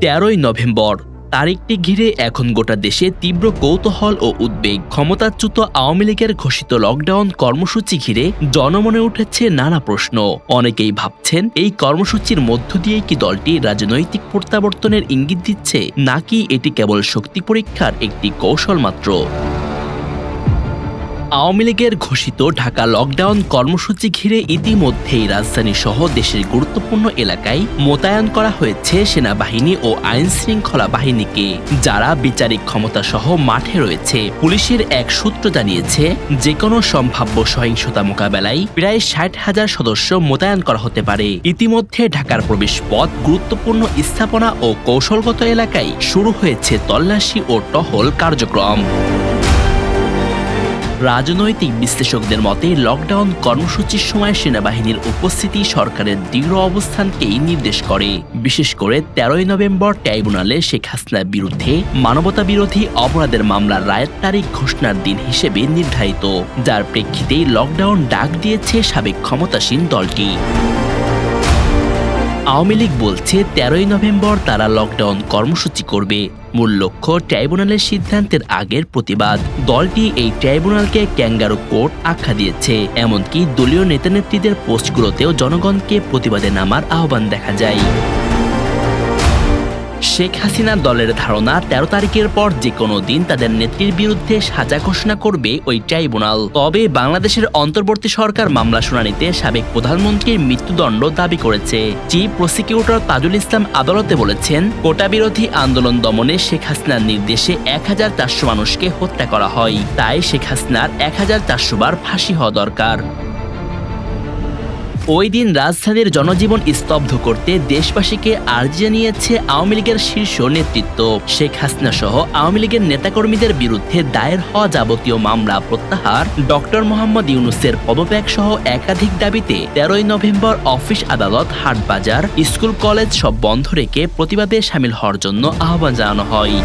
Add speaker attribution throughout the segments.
Speaker 1: তেরোই নভেম্বর। তারিখটি ঘিরে এখন গোটা দেশে তীব্র কৌতূহল ও উদ্বেগ। ক্ষমতাচ্যুত আওয়ামী লীগের ঘোষিত লকডাউন কর্মসূচি ঘিরে জনমনে উঠেছে নানা প্রশ্ন। অনেকেই ভাবছেন, এই কর্মসূচির মধ্য দিয়ে কি দলটি রাজনৈতিক প্রত্যাবর্তনের ইঙ্গিত দিচ্ছে? নাকি এটি কেবল শক্তি পরীক্ষার একটি কৌশল মাত্র? আওয়ামী লীগের ঘোষিত ঢাকা লকডাউন কর্মসূচি ঘিরে ইতিমধ্যেই রাজধানী সহ দেশের গুরুত্বপূর্ণ এলাকায় মোতায়েন করা হয়েছে সেনাবাহিনী ও আইন শৃঙ্খলা বাহিনীকে, যারা বিচারিক ক্ষমতা সহ মাঠে রয়েছে। পুলিশের এক সূত্র জানিয়েছে যে কোনো সম্ভাব্য সহিংসতা মোকাবেলায় প্রায় ষাট হাজার সদস্য মোতায়েন করা হতে পারে। ইতিমধ্যে ঢাকার প্রবেশ পথ গুরুত্বপূর্ণ স্থাপনা ও কৌশলগত এলাকায় শুরু হয়েছে তল্লাশি ও টহল কার্যক্রম। রাজনৈতিক বিশ্লেষকদের মতে লকডাউন কর্মসূচির সময় সেনাবাহিনীর উপস্থিতি সরকারের দৃঢ় অবস্থানকেই নির্দেশ করে। বিশেষ করে তেরোই নভেম্বর ট্রাইব্যুনালে শেখ হাসিনার বিরুদ্ধে মানবতা বিরোধী অপরাধের মামলার রায়ের তারিখ ঘোষণার দিন হিসেবে নির্ধারিত। যার প্রেক্ষিতে লকডাউন ডাক দিয়েছে সাবেক ক্ষমতাসীন দলটি। আওয়ামী লীগ বলছে, তেরোই নভেম্বর তারা লকডাউন কর্মসূচি করবে। মূল লক্ষ্য ট্রাইব্যুনালের সিদ্ধান্তের আগের প্রতিবাদ। দলটি এই ট্রাইব্যুনালকে ক্যাঙ্গারু কোর্ট আখ্যা দিয়েছে। এমনকি দলীয় নেতানেত্রীদের পোস্টগুলোতেও জনগণকে প্রতিবাদে নামার আহ্বান দেখা যায়। শেখ হাসিনা দলের ধারণা তেরো তারিখের পর যে কোনো দিন তাদের নেত্রীর বিরুদ্ধে সাজা ঘোষণা করবে ওই ট্রাইব্যুনাল। তবে বাংলাদেশের অন্তর্বর্তী সরকার মামলা শুনানিতে সাবেক প্রধানমন্ত্রীর মৃত্যুদণ্ড দাবি করেছে। চিফ প্রসিকিউটর তাজুল ইসলাম আদালতে বলেছেন কোটা বিরোধী আন্দোলন দমনে শেখ হাসিনার নির্দেশে এক হাজার চারশো মানুষকে হত্যা করা হয়। তাই শেখ হাসিনার এক হাজার চারশো বার ফাঁসি হওয়া দরকার। ওই দিন রাজধানীর জনজীবন স্তব্ধ করতে দেশবাসীকে আর্জি জানিয়েছে আওয়ামী লীগের শীর্ষ নেতৃত্ব। শেখ হাসিনা সহ আওয়ামী লীগের নেতাকর্মীদের বিরুদ্ধে দায়ের হওয়া যাবতীয় মামলা প্রত্যাহার। ডক্টর মোহাম্মদ ইউনুসের পদত্যাগ সহ একাধিক দাবিতে তেরোই নভেম্বর অফিস আদালত, হাটবাজার, স্কুল, কলেজ সব বন্ধ রেখে প্রতিবাদে সামিল হওয়ার জন্য আহ্বান জানানো হয়।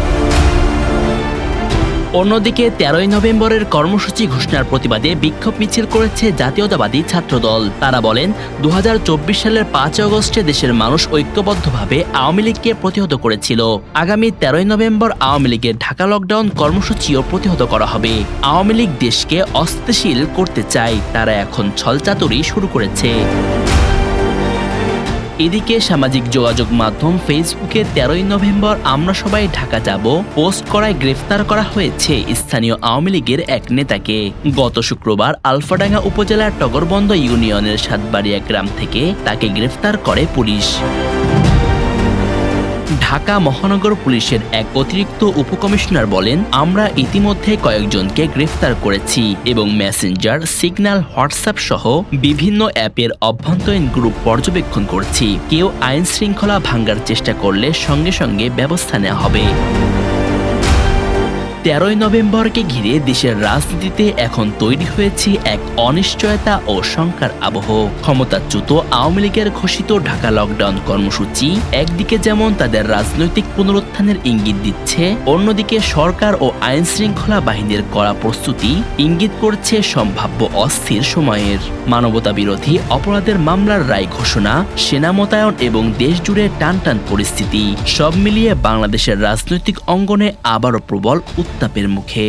Speaker 1: অন্যদিকে তেরোই নভেম্বরের কর্মসূচি ঘোষণার প্রতিবাদে বিক্ষোভ মিছিল করেছে জাতীয়তাবাদী ছাত্রদল। তারা বলেন দু হাজার চব্বিশ সালের পাঁচ আগস্টে দেশের মানুষ ঐক্যবদ্ধভাবে আওয়ামী লীগকে প্রতিহত করেছিল। আগামী তেরোই নভেম্বর আওয়ামী লীগের ঢাকা লকডাউন কর্মসূচিও প্রতিহত করা হবে। আওয়ামী লীগ দেশকে অস্থিতিশীল করতে চায়, তারা এখন ছলচাতুরি শুরু করেছে। এদিকে সামাজিক যোগাযোগ মাধ্যম ফেসবুকে তেরোই নভেম্বর আমরা সবাই ঢাকা যাব পোস্ট করায় গ্রেফতার করা হয়েছে স্থানীয় আওয়ামী লীগের এক নেতাকে। গত শুক্রবার আলফাডাঙ্গা উপজেলার টগরবন্দ ইউনিয়নের সাতবাড়িয়া গ্রাম থেকে তাকে গ্রেফতার করে পুলিশ। ঢাকা মহানগর পুলিশের এক অতিরিক্ত উপকমিশনার বলেন, আমরা ইতিমধ্যে কয়েকজনকে গ্রেফতার করেছি এবং মেসেঞ্জার, সিগন্যাল, হোয়াটসঅ্যাপ সহ বিভিন্ন অ্যাপের অভ্যন্তরীণ গ্রুপ পর্যবেক্ষণ করছি। কেউ আইন শৃঙ্খলা ভাঙ্গার চেষ্টা করলে সঙ্গে সঙ্গে ব্যবস্থা নেওয়া হবে। তেরোই নভেম্বরকে ঘিরে দেশের রাজনীতিতে এখন তৈরি হয়েছে এক অনিশ্চয়তা ও শঙ্কার আবহ। ক্ষমতাচ্যুত আওয়ামী লীগের ঘোষিত ঢাকা লকডাউন কর্মসূচি একদিকে যেমন তাদের রাজনৈতিক পুনরুত্থানের ইঙ্গিত দিচ্ছে, অন্যদিকে সরকার ও আইন শৃঙ্খলা বাহিনীর করা প্রস্তুতি ইঙ্গিত করছে সম্ভাব্য অস্থির সময়ের। মানবতা বিরোধী অপরাধের মামলার রায় ঘোষণা, সেনা মোতায়ন এবং দেশজুড়ে টানটান পরিস্থিতি, সব মিলিয়ে বাংলাদেশের রাজনৈতিক অঙ্গনে আবারও প্রবল উত্তাপের মুখে